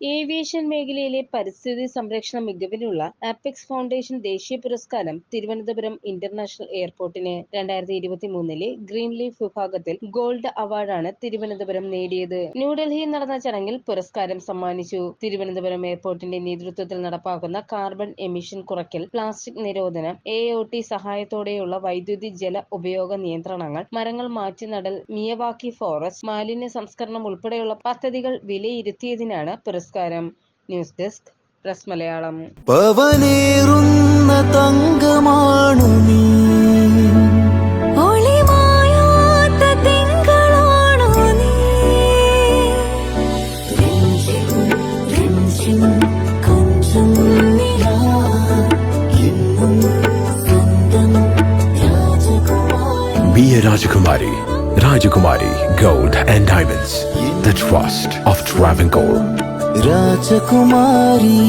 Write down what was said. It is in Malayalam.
ഏവിയേഷൻ മേഖലയിലെ പരിസ്ഥിതി സംരക്ഷണ മികവിനുള്ള അപെക്സ് ഫൗണ്ടേഷൻ ദേശീയ പുരസ്കാരം തിരുവനന്തപുരം ഇന്റർനാഷണൽ എയർപോർട്ടിന് രണ്ടായിരത്തി ഇരുപത്തി മൂന്നിലെ ഗ്രീൻ ലീഫ് വിഭാഗത്തിൽ ഗോൾഡ് അവാർഡാണ് തിരുവനന്തപുരം നേടിയത്. ന്യൂഡൽഹിയിൽ നടന്ന ചടങ്ങിൽ പുരസ്കാരം സമ്മാനിച്ചു. തിരുവനന്തപുരം എയർപോർട്ടിന്റെ നേതൃത്വത്തിൽ നടപ്പാക്കുന്ന കാർബൺ എമിഷൻ കുറയ്ക്കൽ പ്ലാസ്റ്റിക് നിരോധനം എ ഒ ടി സഹായത്തോടെയുള്ള വൈദ്യുതി ജല ഉപയോഗ നിയന്ത്രണങ്ങൾ മരങ്ങൾ മാറ്റിനടൽ മിയവാക്കി ഫോറസ്റ്റ് മാലിന്യ സംസ്കരണം ഉൾപ്പെടെയുള്ള പദ്ധതികൾ വിലയിരുത്തിയതിനാണ് പുരസ്കാരം ന്യൂസ് ഡെസ്ക് പ്രസ് മലയാളം പവനേറുന്ന തങ്കമാണു നീ രാജകുമാരി Rajakumari. Rajakumari Gold and Diamonds. The trust of Travancore. രാജകുമാരി